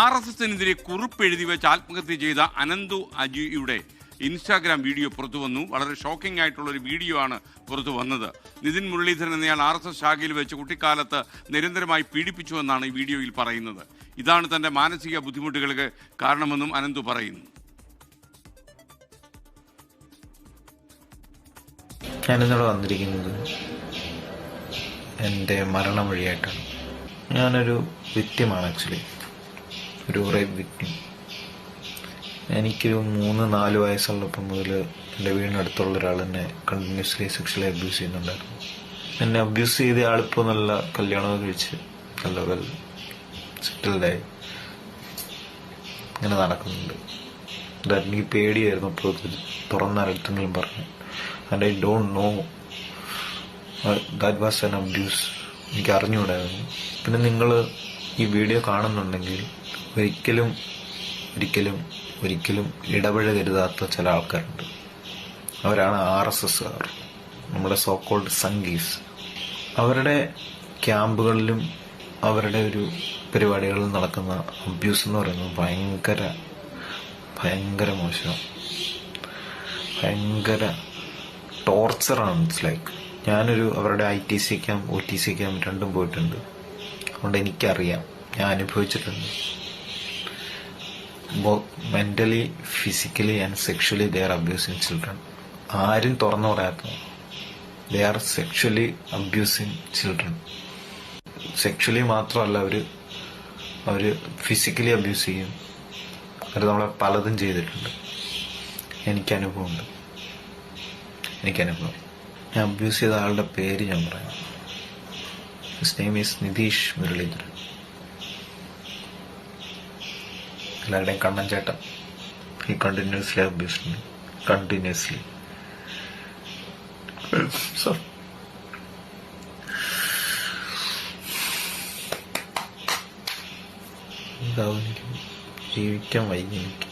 R S എസിനെതിരെ കുറിപ്പ് എഴുതി വെച്ച് ആത്മഹത്യ ചെയ്ത അനന്തു അജിയുടെ ഇൻസ്റ്റാഗ്രാം വീഡിയോ പുറത്തു വന്നു. വളരെ ഷോക്കിംഗ് ആയിട്ടുള്ള ഒരു വീഡിയോ ആണ് പുറത്തു വന്നത്. നിതിൻ മുരളീധരൻ എന്നയാൾ ആർ എസ് എസ് ശാഖയിൽ വെച്ച് കുട്ടിക്കാലത്ത് നിരന്തരമായി പീഡിപ്പിച്ചുവെന്നാണ് ഈ വീഡിയോയിൽ പറയുന്നത്. ഇതാണ് തന്റെ മാനസിക ബുദ്ധിമുട്ടുകൾക്ക് കാരണമെന്നും അനന്തു പറയുന്നു. ഞാനിന്നിവിടെ വന്നിരിക്കുന്നത് എന്റെ മരണം വഴിയായിട്ടാണ് ഞാനൊരു വിക്റ്റിമാണ് ആക്ച്വലി ഒരു റേപ്പ് വിക്ടിം എനിക്കൊരു മൂന്ന് നാല് വയസ്സുള്ളപ്പം മുതൽ എന്റെ വീടിനടുത്തുള്ള ഒരാൾ എന്നെ കണ്ടിന്യൂസ്ലി സെക്ഷലി അബ്യൂസ് ചെയ്യുന്നുണ്ടായിരുന്നു. എന്നെ അബ്യൂസ് ചെയ്ത ആളിപ്പോൾ നല്ല കല്യാണമൊക്കെ കഴിച്ച് നല്ല വെൽ സെറ്റിൽഡായി ഇങ്ങനെ നടക്കുന്നുണ്ട്. ഇത് എനിക്ക് പേടിയായിരുന്നു അപ്പോൾ തുറന്നരട്ടെങ്കിലും പറഞ്ഞു. And I don't know that was an abuse എനിക്ക് അറിഞ്ഞുകൂടായിരുന്നു പിന്നെ നിങ്ങൾ ഈ വീഡിയോ കാണുന്നുണ്ടെങ്കിൽ ഒരിക്കലും ഒരിക്കലും ഒരിക്കലും ഇടപഴകരുതാത്ത ചില ആൾക്കാരുണ്ട്. അവരാണ് ആർ എസ് എസ്സുകാർ നമ്മുടെ സോക്കോൾഡ് സംഗീസ്. അവരുടെ ക്യാമ്പുകളിലും അവരുടെ ഒരു പരിപാടികളിൽ നടക്കുന്ന അബ്യൂസ് എന്ന് പറയുന്നത് ഭയങ്കര ഭയങ്കര മോശം ഭയങ്കര ടോർച്ചറാണ് ഇറ്റ്സ് ലൈക്ക് ഞാനൊരു അവരുടെ I T C camp O T C camp രണ്ടും പോയിട്ടുണ്ട്. അതുകൊണ്ട് എനിക്കറിയാം. ഞാൻ അനുഭവിച്ചിട്ടുണ്ട്. Mentally physically and sexually they are abusing children ആരും തുറന്നു പറയാത്ത they are sexually abusing children sexually മാത്രമല്ല അവർ അവർ ഫിസിക്കലി അബ്യൂസ് ചെയ്യും. അവർ നമ്മളെ പലതും ചെയ്തിട്ടുണ്ട്. എനിക്ക് അനുഭവമുണ്ട്. എനിക്ക് അനുഭവം. ഞാൻ അബ്യൂസ് ചെയ്ത ആളുടെ പേര് ഞാൻ പറയാം. His name is Nitish Muralidharan എല്ലാവരുടെയും കണ്ണൻ ചേട്ടൻ he continuously abuse me continuously so ജീവിക്കാൻ വൈകി എനിക്ക്.